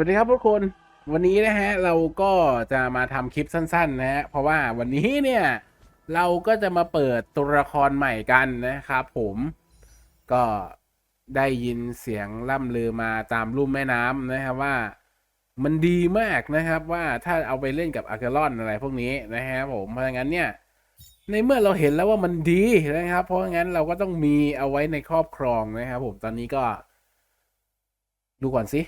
วัสดีครับทุกคน วันนี้นะฮะเราก็จะมาทำคลิปสั้น ๆ นะฮะเพราะว่าวันนี้เนี่ยเราก็จะมาเปิดตัวละครใหม่กันนะครับผมก็ได้ยินเสียงล่ำลือมาตามลุ่มแม่น้ำนะครับว่ามันดีมากนะครับว่าถ้าเอาไปเล่นกับอาร์เกลอนอะไรพวกนี้นะฮะผมเพราะงั้นเนี่ยในเมื่อเราเห็นแล้วว่ามันดีนะครับ เพราะงั้นเราก็ต้องมีเอาไว้ในครอบครองนะครับผมตอนนี้ก็ ดูก่อนสิ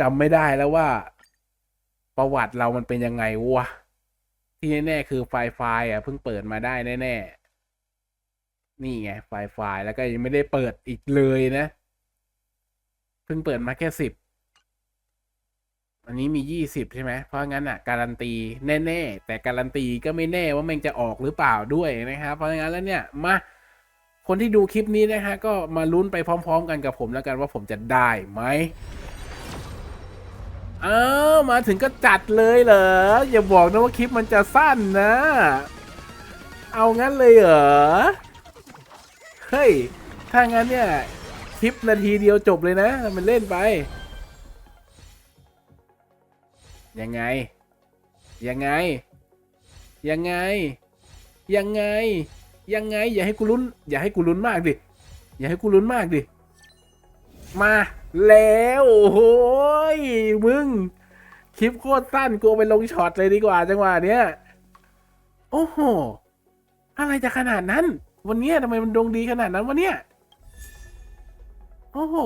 จำไม่ได้แล้วว่า ประวัติเรามันเป็นยังไงวะที่แน่ๆคือไฟล์ไฟล์อะเพิ่งเปิดมาได้แน่ๆนี่ไงไฟล์ไฟล์แล้วก็ยังไม่ได้เปิดอีกเลยนะ เพิ่งเปิดมาแค่สิบอันนี้มียี่สิบใช่ไหมเพราะงั้นอะ การันตีแน่ๆ แต่การันตีก็ไม่แน่ว่ามันจะออกหรือเปล่าด้วยนะครับ เพราะงั้นแล้วเนี่ยมาคนที่ดูคลิปนี้นะฮะก็มาลุ้นไปพร้อม ๆ กันกับผมแล้วกันว่าผมจะได้ไหม อ้าวมาถึงก็จัดเลยเหรอ อย่าบอกนะว่าคลิปมันจะสั้นนะ เอางั้นเลยเหรอ เฮ้ย ถ้างั้นเนี่ย คลิปนาทีเดียวจบเลยนะ มันเล่นไป ยังไง ยังไง ยังไง ยังไง ยังไง อย่าให้กูลุ้น อย่าให้กูลุ้นมากดิ อย่าให้กูลุ้นมากดิ มา แล้วโอ้โหยมึง คลิปโคตรสั้นกูเอาไปลงช็อตเลยดีกว่าจังหวะเนี้ย โอ้โห อะไรจะขนาดนั้น วันเนี้ยทำไมมันดวงดีขนาดนั้นวะเนี่ย โอ้โห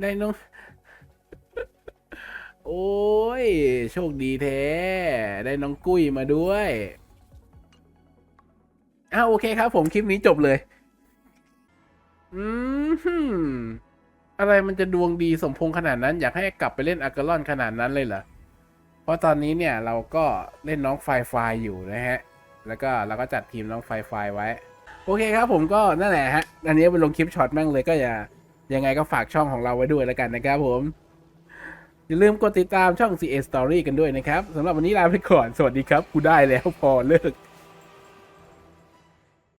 ได้น้อง โอ้ย โชคดีแท้ ได้น้องกุ้ยมาด้วยอ่าโอเคครับผมคลิปนี้จบเลย อืม อะไรมันจะดวงดีสมพงษ์ขนาดนั้น อยากให้กลับไปเล่นอากาลอนขนาดนั้นเลยเหรอ เพราะตอนนี้เนี่ยเราก็เล่นน้องไฟไฟอยู่นะฮะ แล้วก็เราก็จัดทีมน้องไฟไฟไว้ โอเคครับผมก็นั่นแหละฮะ อันนี้ไปลงคลิปช็อตแม่งเลยก็อย่า ยังไงก็ฝากช่องของเราไว้ด้วยแล้วกันนะครับผม อย่าลืมกดติดตามช่อง CA Story กันด้วยนะครับสำหรับวันนี้ลาไปก่อน สวัสดีครับ กูได้แล้วพอเลิก